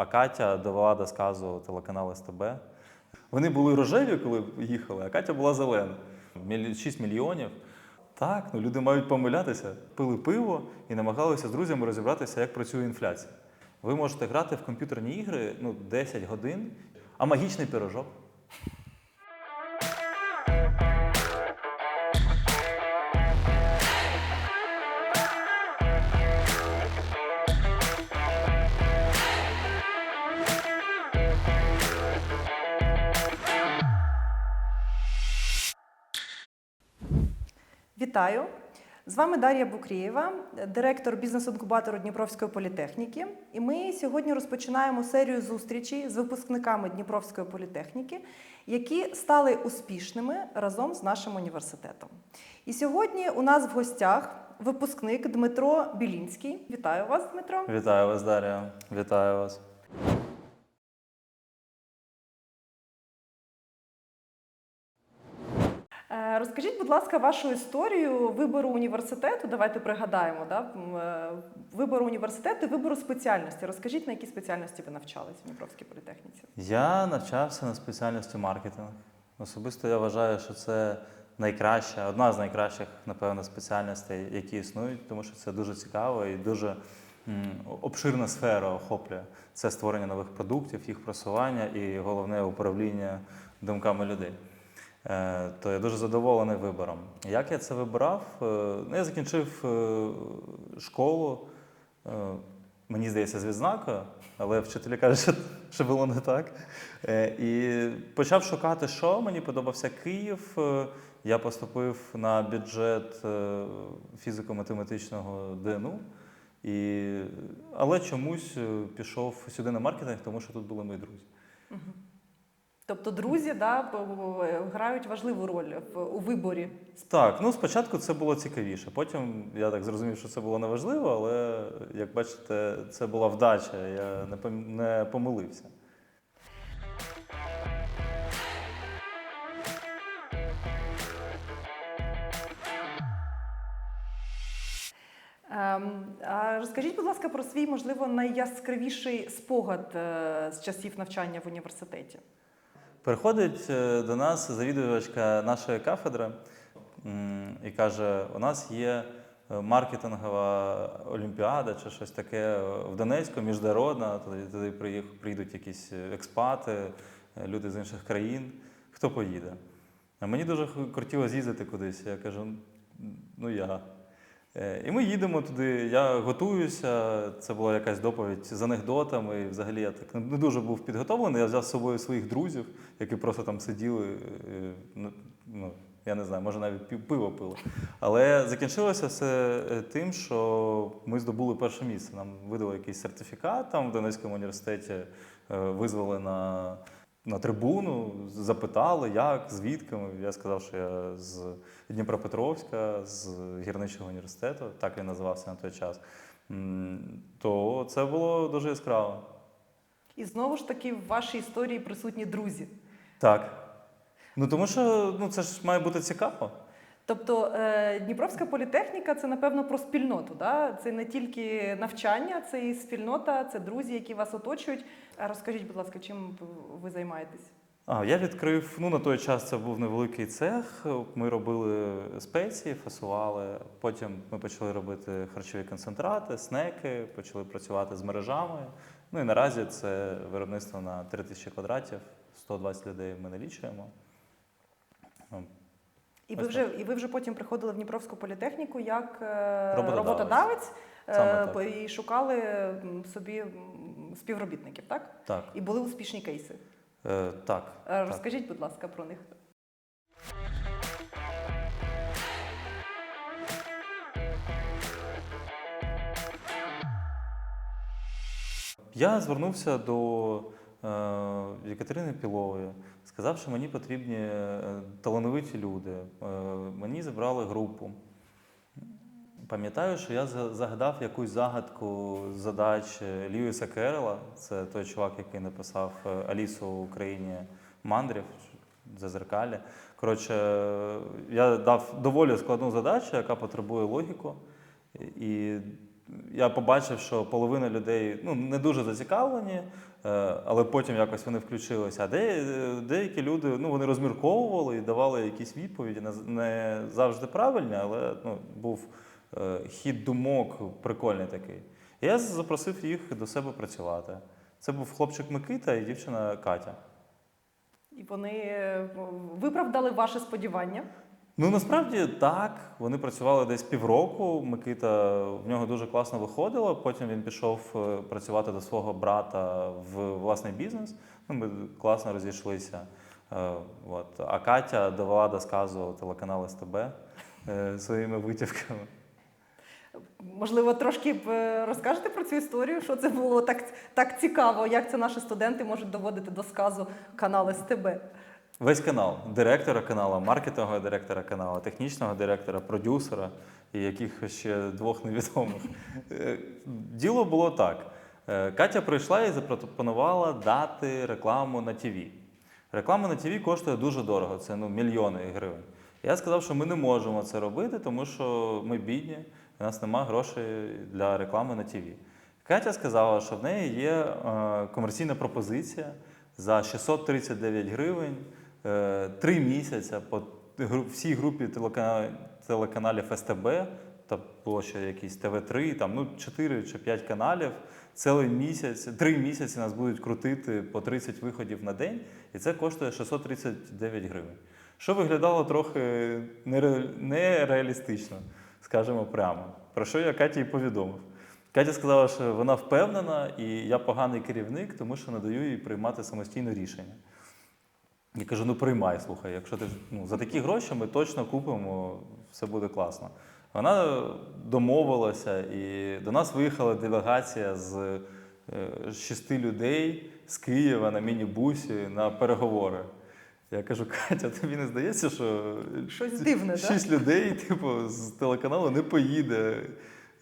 а Катя довела до сказу телеканал СТБ. Вони були рожеві, коли їхали, а Катя була зелена. 6 мільйонів. Так, ну люди мають помилятися. Пили пиво і намагалися з друзями розібратися, як працює інфляція. Ви можете грати в комп'ютерні ігри ну, 10 годин, а магічний пірожок. Вітаю! З вами Дар'я Букрієва, директор бізнес-інкубатору Дніпровської політехніки. І ми сьогодні розпочинаємо серію зустрічей з випускниками Дніпровської політехніки, які стали успішними разом з нашим університетом. І сьогодні у нас в гостях випускник Дмитро Білінський. Вітаю вас, Дмитро. Вітаю вас, Дар'я. Вітаю вас. Розкажіть, будь ласка, вашу історію вибору університету. Давайте пригадаємо, да? е, вибору університету вибору спеціальності. Розкажіть, на які спеціальності ви навчались в Дніпровській політехніці? Я навчався на спеціальності маркетинг. Особисто я вважаю, що це найкраща, одна з найкращих, напевно, спеціальностей, які існують, тому що це дуже цікаво і дуже обширна сфера охоплює. Це створення нових продуктів, їх просування і головне управління думками людей. Е, То я дуже задоволений вибором. Як я це вибирав? Е, Ну, я закінчив е, школу, мені здається, з відзнакою, але вчителі кажуть, що, було не так. І почав шукати, що мені подобався Київ. Я поступив на бюджет фізико-математичного ДНУ. І, але чомусь пішов сюди на маркетинг, тому що тут були мої друзі. Тобто друзі да, грають важливу роль в, у виборі. Так, ну спочатку це було цікавіше. Потім я так зрозумів, що це було неважливо, але як бачите, це була вдача, я не пом- не помилився. Ем, а розкажіть, будь ласка, про свій, можливо, найяскравіший спогад е, з часів навчання в університеті. Приходить е, до нас завідувачка нашої кафедри і каже: у нас є е, маркетингова олімпіада чи щось таке в Донецьку, міжнародна. Туди, туди приїдуть якісь експати, е, люди з інших країн. Хто поїде? А мені дуже хотілося з'їздити кудись. Я кажу, ну я. Е, І ми їдемо туди. Я готуюся. Це була якась доповідь з анекдотами. І взагалі я так не- дуже був підготовлений. Я взяв з собою своїх друзів, які просто там сиділи. е, ну, Ну, я не знаю, може навіть пиво пили. Але закінчилося все е, тим, що ми здобули перше місце. Нам видали якийсь сертифікат там в Донецькому університеті, визвали на, на трибуну, запитали, як, звідки. Я сказав, що я з Дніпропетровська, з гірничого університету, так він називався на той час. То це було дуже яскраво. І знову ж таки в вашій історії присутні друзі. Так. Ну тому що ну, це ж має бути цікаво. Тобто е, Дніпровська політехніка це напевно про спільноту. Да? Це не тільки навчання, це і спільнота, це друзі, які вас оточують. Розкажіть, будь ласка, чим ви займаєтесь? А, я відкрив, ну на той час це був невеликий цех. Ми робили спеції, фасували. Потім ми почали робити харчові концентрати, снеки, почали працювати з мережами. Ну і наразі це виробництво на 3000 квадратів, 120 людей ми налічуємо. І ви вже і ви вже потім приходили в Дніпровську політехніку як е, Роботодавець. роботодавець е, так. і шукали собі співробітників, так? Так, І були успішні кейси. е, так. Е, так. Розкажіть, будь ласка, про них. Я звернувся до Екатерини Пілової, сказав, що мені потрібні е, талановиті люди. Е, мені зібрали групу. Пам'ятаю, що я загадав якусь загадку задач Льюіса Керрела, це той чувак, який написав е, Алісу в Україні мандрів зазеркалі. Коротше, е, я дав доволі складну задачу, яка потребує логіку. І я побачив, що половина людей ну, не дуже зацікавлені, е, але потім якось вони включилися. А де, деякі люди ну, вони розмірковували і давали якісь відповіді, не, завжди правильні, але ну, був е, хід думок прикольний такий. Я запросив їх до себе працювати. Це був хлопчик Микита і дівчина Катя. І вони е, виправдали ваші сподівання. Ну насправді так. Вони працювали десь півроку. Микита в нього дуже класно виходило. Потім він пішов е, працювати до свого брата в власний бізнес. Ну, ми класно розійшлися. Е, От. А Катя довела до сказу телеканал СТБ е, своїми витівками. Можливо, трошки розкажете про цю історію, що це було так, так цікаво, як це наші студенти можуть доводити до сказу канал СТБ. Весь канал директора каналу, маркетингового директора каналу, технічного директора, продюсера і яких ще двох невідомих. Е, Діло було так. Е, Катя прийшла і запропонувала дати рекламу на ТВ. Реклама на ТВ коштує дуже дорого, це ну, мільйони гривень. Я сказав, що ми не можемо це робити, тому що ми бідні, у нас немає грошей для реклами на ТВ. Катя сказала, що в неї є е, комерційна пропозиція за 639 гривень, три місяці по всій групі телеканалів, СТБ, та було ще якісь ТВ3, там ну 4 чи 5 каналів. Цілий місяць, три місяці нас будуть крутити по 30 виходів на день, і це коштує 639 гривень. Що виглядало трохи нере- нереалістично, скажімо прямо. Про що я Каті і повідомив. Катя сказала, що вона впевнена, і я поганий керівник, тому що не даю їй приймати самостійне рішення. Я кажу: ну приймай, слухай, якщо ти ну, за такі гроші ми точно купимо, все буде класно. Вона домовилася, і до нас виїхала делегація з е, шести людей з Києва на міні-бусі на переговори. Я кажу, Катя, тобі не здається, що Щось дивне, шість людей, типу, з телеканалу не поїде,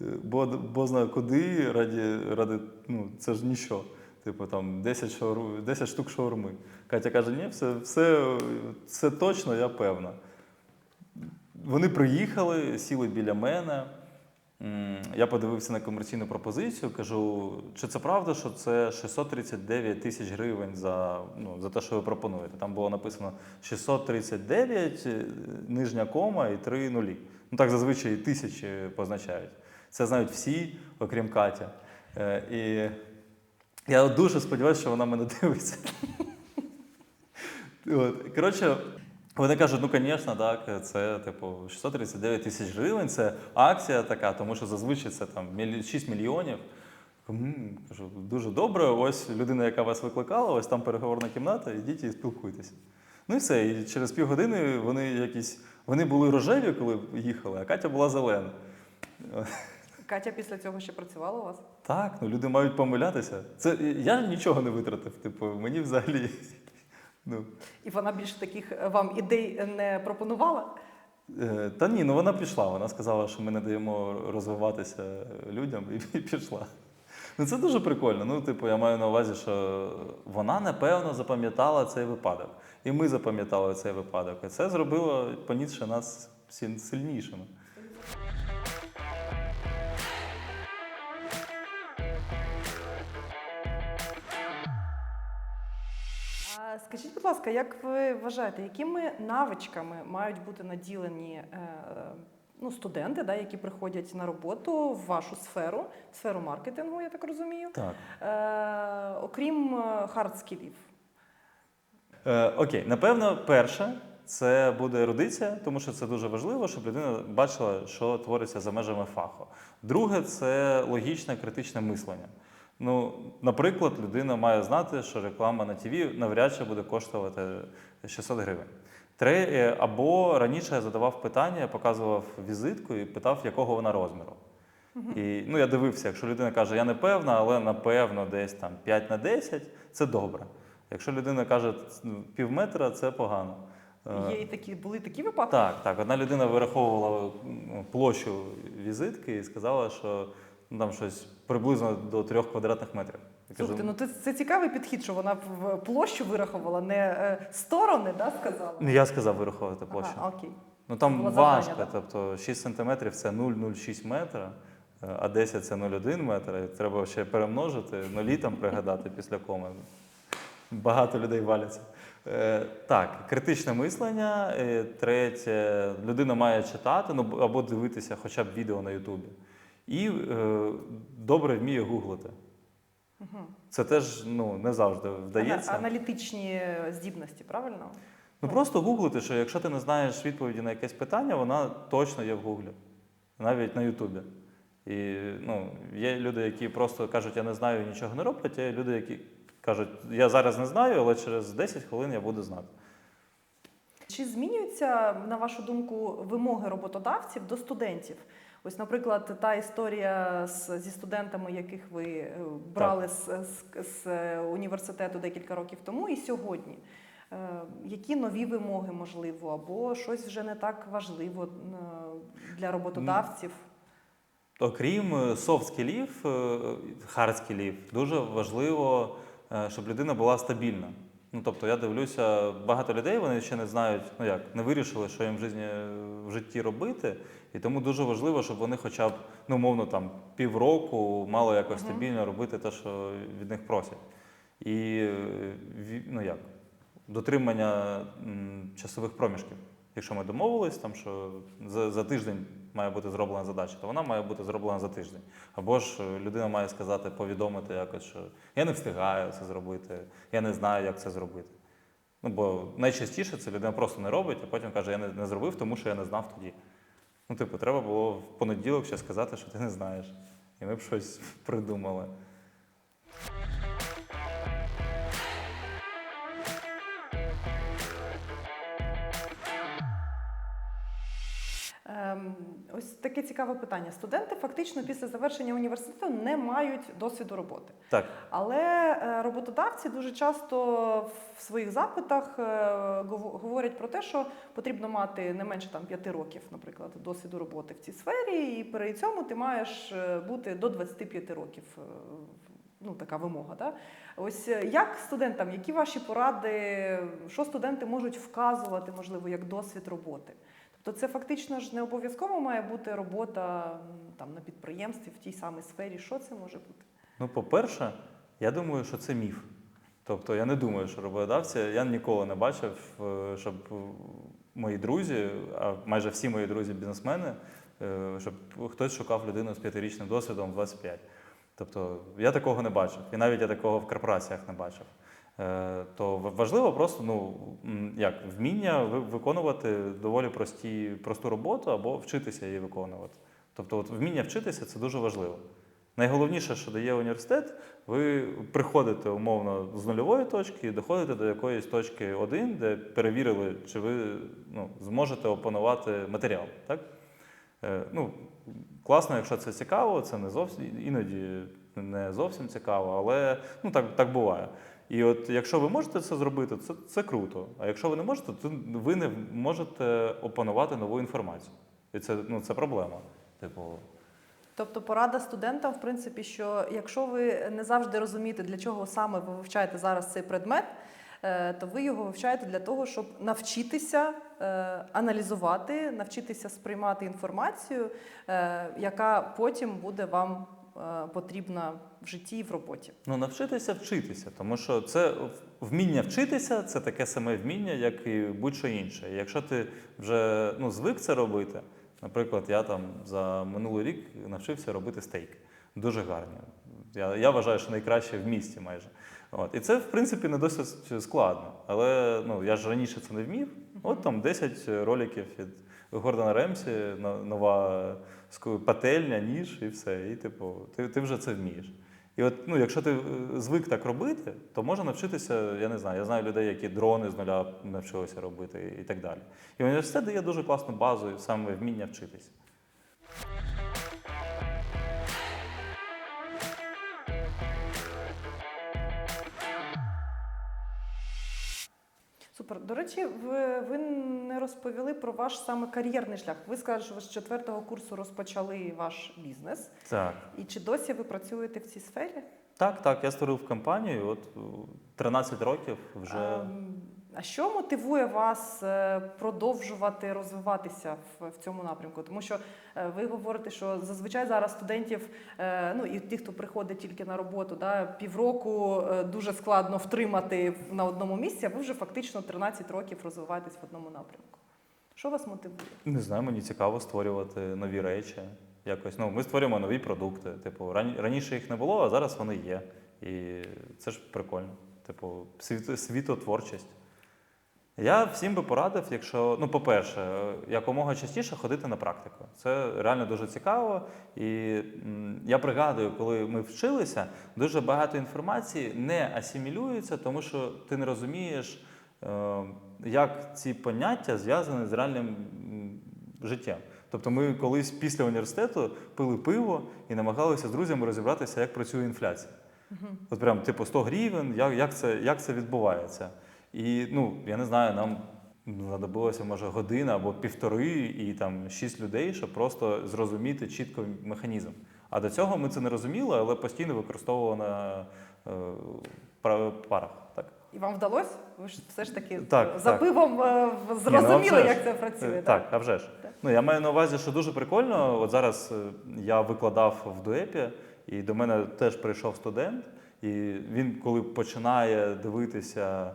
бо, бо знає куди, раді, ради, ну, це ж нічого. Типу там 10, шауру, 10 штук шаурми. Катя каже, ні, все, все, все точно, я певна. Вони приїхали, сіли біля мене. Я подивився на комерційну пропозицію, кажу, чи це правда, що це 639 тисяч гривень за, ну, за те, що ви пропонуєте. Там було написано 639, е, нижня кома і три нулі. Ну так зазвичай тисячі позначають. Це знають всі, окрім Катя. Е, І я дуже сподіваюся, що вона мене дивиться. От. Коротше, вони кажуть, ну, звісно, так, це типу 639 тисяч гривень, це акція така, тому що зазвичай це там 6 мільйонів. Кажу, дуже добре, ось людина, яка вас викликала, ось там переговорна кімната, ідіть і спілкуйтеся. Ну і все. І через півгодини вони якісь. Вони були рожеві, коли їхали, а Катя була зелена. Катя після цього ще працювала у вас? Так, ну люди мають помилятися. Це я нічого не витратив. Типу, мені взагалі. Ну, І вона більше таких е, вам ідей не пропонувала? Е, Та ні, ну вона пішла. Вона сказала, що ми не даємо розвиватися людям, і пішла. Ну це дуже прикольно. Ну, типу, я маю на увазі, що вона напевно запам'ятала цей випадок. І ми запам'ятали цей випадок. І це зробило понісше нас сильнішими. Скажіть, будь ласка, як ви вважаєте, якими навичками мають бути наділені е, ну, студенти, да, які приходять на роботу в вашу сферу, сферу маркетингу, я так розумію, Так. е, окрім хардскілів? Е, окей, напевно, перше це буде ерудиція, тому що це дуже важливо, щоб людина бачила, що твориться за межами фаху. Друге це логічне критичне мислення. Ну, наприклад, людина має знати, що реклама на ТВ навряд чи буде коштувати 600 гривень. Тре, або раніше я задавав питання, я показував візитку і питав, якого вона розміру. І ну, я дивився, якщо людина каже, я не певна, але напевно десь там 5 на 10, це добре. Якщо людина каже ну, пів метра, це погано. Е, Є і такі, були такі випадки? Так, так. Одна людина вираховувала площу візитки і сказала, що ну, там щось приблизно до трьох квадратних метрів. Я кажу, Слухайте, ну це, це цікавий підхід, що вона в площу вирахувала, не е, сторони, да, сказала? ну, я сказав вираховувати площу. Ага, окей. Ну там Було важко, завдання, тобто 6 сантиметрів це 0,06 метра. е, а 10 це 0,1 метр, і треба ще перемножити, нулі там пригадати після коми. Багато людей валяться. Е, Так, критичне мислення. Е, Третє, людина має читати ну, або дивитися хоча б відео на Ютубі. І е, добре вміє гуглити. Це теж ну, не завжди вдається. Ана- Аналітичні здібності, правильно? Ну просто гуглити, що якщо ти не знаєш відповіді на якесь питання, вона точно є в Гуглі, навіть на Ютубі. І ну, є люди, які просто кажуть, я не знаю і нічого не роблять, а є люди, які кажуть, я зараз не знаю, але через 10 хвилин я буду знати. Чи змінюються, на вашу думку, вимоги роботодавців до студентів? Ось, наприклад, та історія з, зі студентами, яких ви е, брали з, з, з е, університету декілька років тому, і сьогодні. Е, Які нові вимоги можливо, або щось вже не так важливо для роботодавців? Окрім софт-скілів, хард-скілів, дуже важливо, щоб людина була стабільна. Ну, тобто я дивлюся, багато людей вони ще не знають, ну як, не вирішили, що їм в житті, в житті робити. І тому дуже важливо, щоб вони хоча б, ну, умовно, там, півроку мали якось стабільно робити те, що від них просять. І е, ну як, дотримання часових проміжків. Якщо ми домовились, там, що за, за тиждень має бути зроблена задача, то вона має бути зроблена за тиждень. Або ж е, людина має сказати, повідомити якось, що я не встигаю це зробити, я не знаю, як це зробити. Ну, бо найчастіше це людина просто не робить, а потім каже, я не, не зробив, тому що я не знав тоді. Ну, типу, треба було в понеділок ще сказати, що ти не знаєш. І ми б щось придумали. Ось таке цікаве питання. Студенти фактично після завершення університету не мають досвіду роботи. Так, Але е, роботодавці дуже часто в своїх запитах е, говорять про те, що потрібно мати не менше там 5 років, наприклад, досвіду роботи в цій сфері, і при цьому ти маєш е, бути до 25 років. Ну, така вимога. Да? Ось як студентам, які ваші поради, що студенти можуть вказувати, можливо, як досвід роботи? Тобто це фактично ж не обов'язково має бути робота там, на підприємстві в тій самій сфері. Що це може бути? Ну, по-перше, я думаю, що це міф. Тобто я не думаю, що роботодавці, я ніколи не бачив, е, щоб мої друзі, а майже всі мої друзі бізнесмени, е, щоб хтось шукав людину з п'ятирічним досвідом в 25. Тобто я такого не бачив. І навіть я такого в корпораціях не бачив. Е, То важливо просто ну, як, вміння виконувати доволі прості, просту роботу або вчитися її виконувати. Тобто, от вміння вчитися це дуже важливо. Найголовніше, що дає університет, ви приходите умовно з нульової точки і доходите до якоїсь точки 1, де перевірили, чи ви ну, зможете опанувати матеріал. Так? Е, ну, класно, якщо це цікаво, це не зовсім іноді не зовсім цікаво, але ну, так, так буває. І от якщо ви можете це зробити, це, це круто. А якщо ви не можете, то ви не можете опанувати нову інформацію. І це, ну, це проблема. Типу, Тобто порада студентам, в принципі, що якщо ви не завжди розумієте, для чого саме ви вивчаєте зараз цей предмет, е, то ви його вивчаєте для того, щоб навчитися е, аналізувати, навчитися сприймати інформацію, е, яка потім буде вам потрібна в житті і в роботі. Ну, навчитися вчитися, тому що це вміння вчитися це таке саме вміння, як і будь-що інше. Якщо ти вже ну, звик це робити, наприклад, я там за минулий рік навчився робити стейки. Дуже гарні. Я, я вважаю, що найкраще в місті майже. От. І це, в принципі, не досить складно. Але ну, я ж раніше це не вмів. От там 10 роликів від Гордона Ремсі, нова пательня, ніж і все. І типу, ти, ти вже це вмієш. І от, ну, якщо ти е, звик так робити, то можна навчитися, я не знаю, я знаю людей, які дрони з нуля навчилися робити і так далі. І університет дає дуже класну базу саме вміння вчитися. Супер. До речі, ви, ви не розповіли про ваш саме кар'єрний шлях. Ви сказали, що ви з четвертого курсу розпочали ваш бізнес. Так. І чи досі ви працюєте в цій сфері? Так, так, я створив компанію, от е, 13 років вже. Ем, А що мотивує вас е, продовжувати розвиватися в, цьому напрямку? Тому що е, ви говорите, що зазвичай зараз студентів, е, ну і ті, хто приходить тільки на роботу, да, півроку дуже складно втримати на одному місці, а ви вже фактично 13 років розвиваєтесь в одному напрямку. Що вас мотивує? Не знаю, мені цікаво створювати нові речі. Якось ну ми створюємо нові продукти. Типу, раніше їх не було, а зараз вони є. І це ж прикольно. Типу, світотворчість. Я всім би порадив, якщо, ну, по-перше, якомога частіше ходити на практику. Це реально дуже цікаво. І м, я пригадую, коли ми вчилися, дуже багато інформації не асимілюється, тому що ти не розумієш, е, як ці поняття зв'язані з реальним м, життям. Тобто ми колись після університету пили пиво і намагалися з друзями розібратися, як працює інфляція. От прям типу 100 гривень, як, як, це, як це відбувається. І ну, я не знаю, нам знадобилося може година або півтори, і там шість людей, щоб просто зрозуміти чітко механізм. А до цього ми це не розуміли, але постійно використовували на е, парах. Так? І вам вдалося? Ви ж все ж таки Так, за так. пивом е, в- Ні, ну, зрозуміли, як це працює. Е, так? Так, а вже ж. Так. Ну, я маю на увазі, що дуже прикольно. От зараз е, я викладав в ДУЕПі, і до мене теж прийшов студент, і він, коли починає дивитися,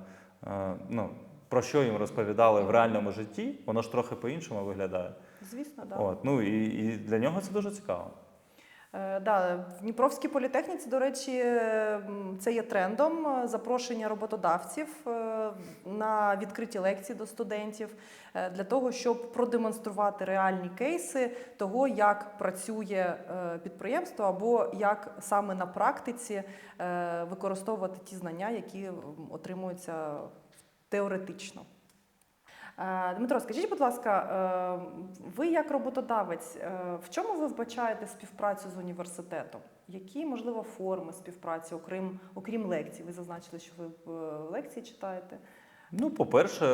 ну, про що їм розповідали в реальному житті, воно ж трохи по-іншому виглядає. Звісно, так. От, ну, і, і для нього це дуже цікаво. Е, Да, в Дніпровській політехніці, до речі, е, це є трендом е, запрошення роботодавців на відкриті лекції до студентів для того, щоб продемонструвати реальні кейси того, як працює підприємство, або як саме на практиці використовувати ті знання, які отримуються теоретично. Е, Дмитро, скажіть, будь ласка, е, ви як роботодавець, е, в чому ви вбачаєте співпрацю з університетом? Які, можливо, форми співпраці, окрім, окрім лекцій? Ви зазначили, що ви лекції читаєте. Ну, по-перше,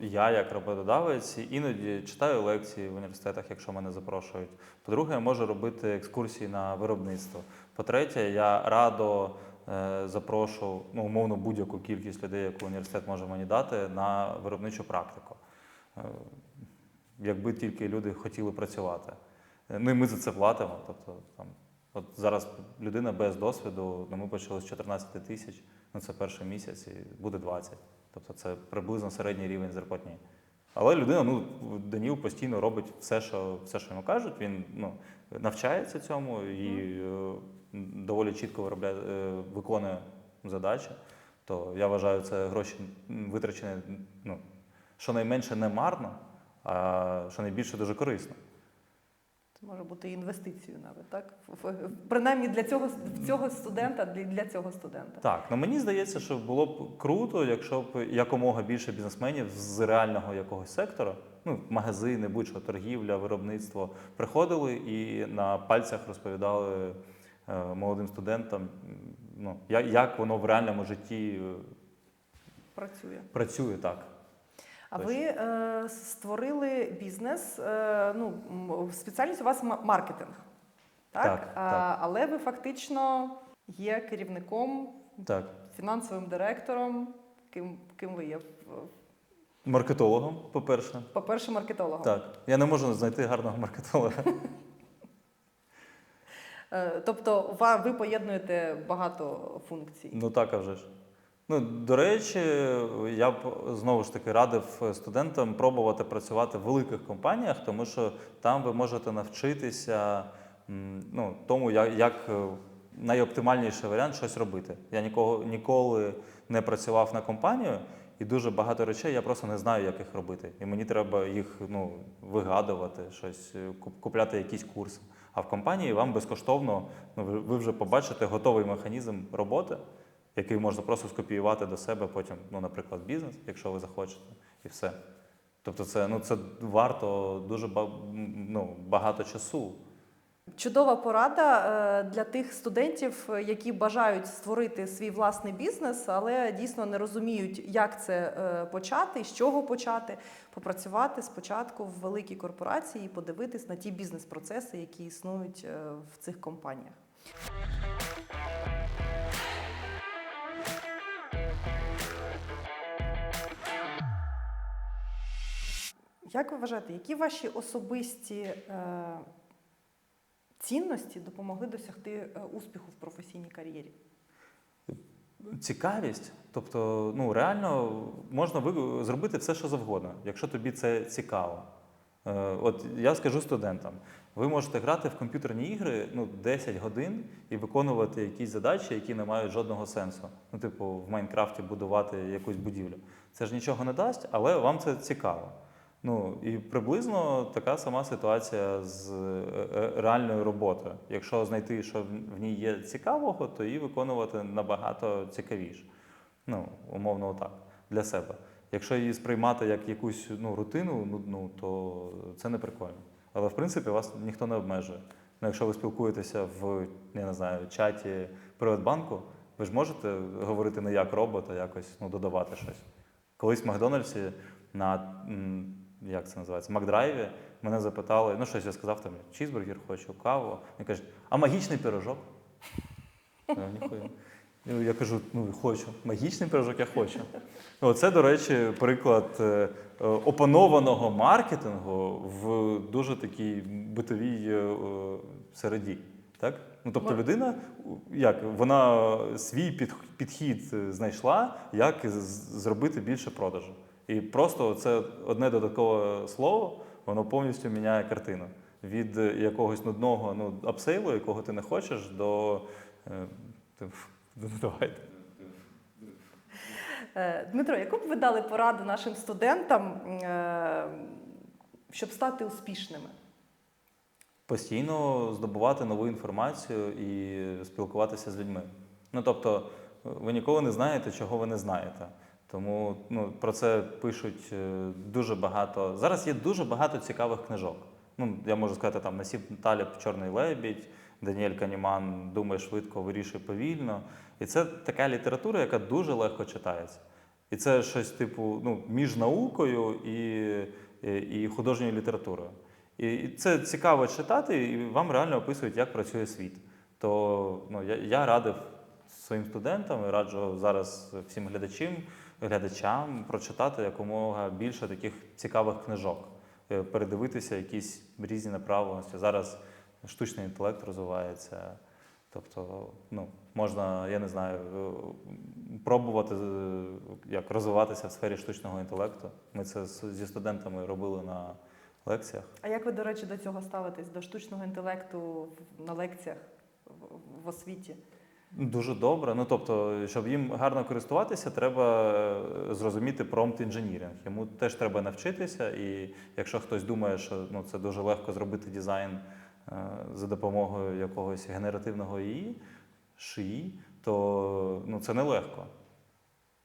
я як роботодавець іноді читаю лекції в університетах, якщо мене запрошують. По-друге, я можу робити екскурсії на виробництво. По-третє, я радо е, запрошу ну, умовно будь-яку кількість людей, яку університет може мені дати, на виробничу практику. Е, якби тільки люди хотіли працювати. Е, Ну і ми за це платимо. Тобто, там, от зараз людина без досвіду, ну, ми почали з 14 тисяч, ну це перший місяць і буде 20. Тобто це приблизно середній рівень зарплатні. Але людина ну, Даніл постійно робить все, що, все, що йому кажуть. Він ну, навчається цьому і доволі чітко виробляє, е, виконує задачі. То я вважаю, це гроші витрачені ну, щонайменше не марно, а щонайбільше дуже корисно. Це може бути інвестицією навіть, так? Принаймні для цього, цього студента, для, цього студента. Так, ну мені здається, що було б круто, якщо б якомога більше бізнесменів з реального якогось сектора, ну, магазини, будь-що, торгівля, виробництво, приходили і на пальцях розповідали молодим студентам, ну, як, як воно в реальному житті е, Працює. працює так. А ви е, створили бізнес. Е, ну, спеціальність у вас маркетинг. Так? Так, а, так. Але ви фактично є керівником, Так. фінансовим директором. Ким, ким ви є? Маркетологом, по-перше. По-перше, маркетологом. Так. Я не можу знайти гарного маркетолога. Е, тобто ви поєднуєте багато функцій. Ну так, а вже ж. Ну, до речі, я б знову ж таки радив студентам пробувати працювати в великих компаніях, тому що там ви можете навчитися ну, тому, як, як е, найоптимальніший варіант щось робити. Я нікого, ніколи не працював на компанію, і дуже багато речей я просто не знаю, як їх робити. І мені треба їх ну, вигадувати, щось, е, купляти якісь курси. А в компанії вам безкоштовно ну, ви- вже побачите готовий механізм роботи який можна просто скопіювати до себе потім, ну, наприклад, бізнес, якщо ви захочете, і все. Тобто, це, ну, це варто дуже ну, багато часу. Чудова порада е, для тих студентів, які бажають створити свій власний бізнес, але дійсно не розуміють, як це е, почати, з чого почати, попрацювати спочатку в великій корпорації і подивитись на ті бізнес-процеси, які існують е, в цих компаніях. Як ви вважаєте, які ваші особисті цінності допомогли досягти е, успіху в професійній кар'єрі? Цікавість, тобто, ну реально можна зробити все, що завгодно, якщо тобі це цікаво. Е, От я скажу студентам: ви можете грати в комп'ютерні ігри ну, 10 годин і виконувати якісь задачі, які не мають жодного сенсу. Ну, типу, в Майнкрафті будувати якусь будівлю. Це ж нічого не дасть, але вам це цікаво. Ну і приблизно така сама ситуація з е, е, реальною роботою. Якщо знайти, що в- ній є цікавого, то її виконувати набагато цікавіше. Ну, умовно, отак, для себе. Якщо її сприймати як якусь ну, рутину нудну, то це не прикольно. Але в принципі вас ніхто не обмежує. Ну, якщо ви спілкуєтеся в я не знаю, чаті Приватбанку, ви ж можете говорити не як робот, а якось ну, додавати щось. Колись в Макдональдсі на як це називається, Макдрайві мене запитали, ну щось я сказав там, чізбургер хочу, каву. Вони кажуть, а магічний пирожок? Я. Ну, кажу, ну хочу. Магічний пирожок я хочу. Оце, до речі, приклад е, опанованого маркетингу в дуже такій битовій е, е, середі. Так? Ну, тобто людина, як, вона свій підхід знайшла, як зробити більше продажу. І просто це одне додаткове слово, воно повністю міняє картину. Від якогось нудного ну, апсейлу, якого ти не хочеш, до. Е, ну, давайте. Дмитро, яку б ви дали пораду нашим студентам, е, щоб стати успішними? Постійно здобувати нову інформацію і спілкуватися з людьми. Ну тобто, ви ніколи не знаєте, чого ви не знаєте. Тому ну, про це пишуть е, дуже багато. Зараз є дуже багато цікавих книжок. Ну, я можу сказати, там Насіп Таліб Чорний лебідь, Даніель Каніман Думає швидко, вирішує повільно. І це така література, яка дуже легко читається. І це щось типу ну, між наукою і, і, і художньою літературою. І це цікаво читати, і вам реально описують, як працює світ. То ну, я, я радив своїм студентам і раджу зараз всім глядачам, глядачам прочитати якомога більше таких цікавих книжок, е, передивитися якісь різні направленості. Зараз штучний інтелект розвивається. Тобто, ну, можна, я не знаю, е, пробувати е, як розвиватися в сфері штучного інтелекту. Ми це зі студентами робили на лекціях. А як ви, до речі, до цього ставитесь, до штучного інтелекту на лекціях в освіті? Дуже добре. Ну тобто, щоб їм гарно користуватися, треба е, зрозуміти промпт інженіринг. Йому теж треба навчитися. І якщо хтось думає, що ну це дуже легко зробити дизайн е, за допомогою якогось генеративного ІІ, ШИІ, то ну це нелегко.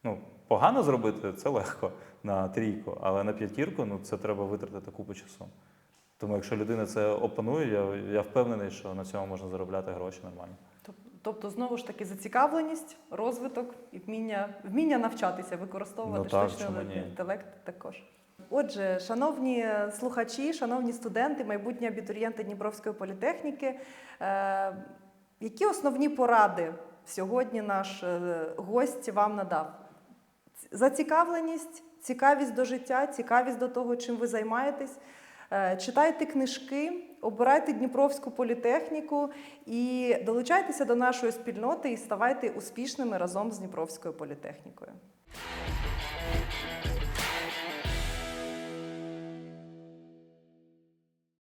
Ну, погано зробити це легко на трійку, але на п'ятірку ну, це треба витратити купу часу. Тому якщо людина це опанує, я, я впевнений, що на цьому можна заробляти гроші нормально. Тоб- Тобто, знову ж таки, зацікавленість, розвиток і вміння, вміння навчатися, використовувати Ну так, штучний інтелект також. Отже, шановні слухачі, шановні студенти, майбутні абітурієнти Дніпровської політехніки, е, які основні поради сьогодні наш е, гость вам надав? Зацікавленість, цікавість до життя, цікавість до того, чим ви займаєтесь. Е, Читайте книжки, обирайте Дніпровську політехніку і долучайтеся до нашої спільноти і ставайте успішними разом з Дніпровською політехнікою.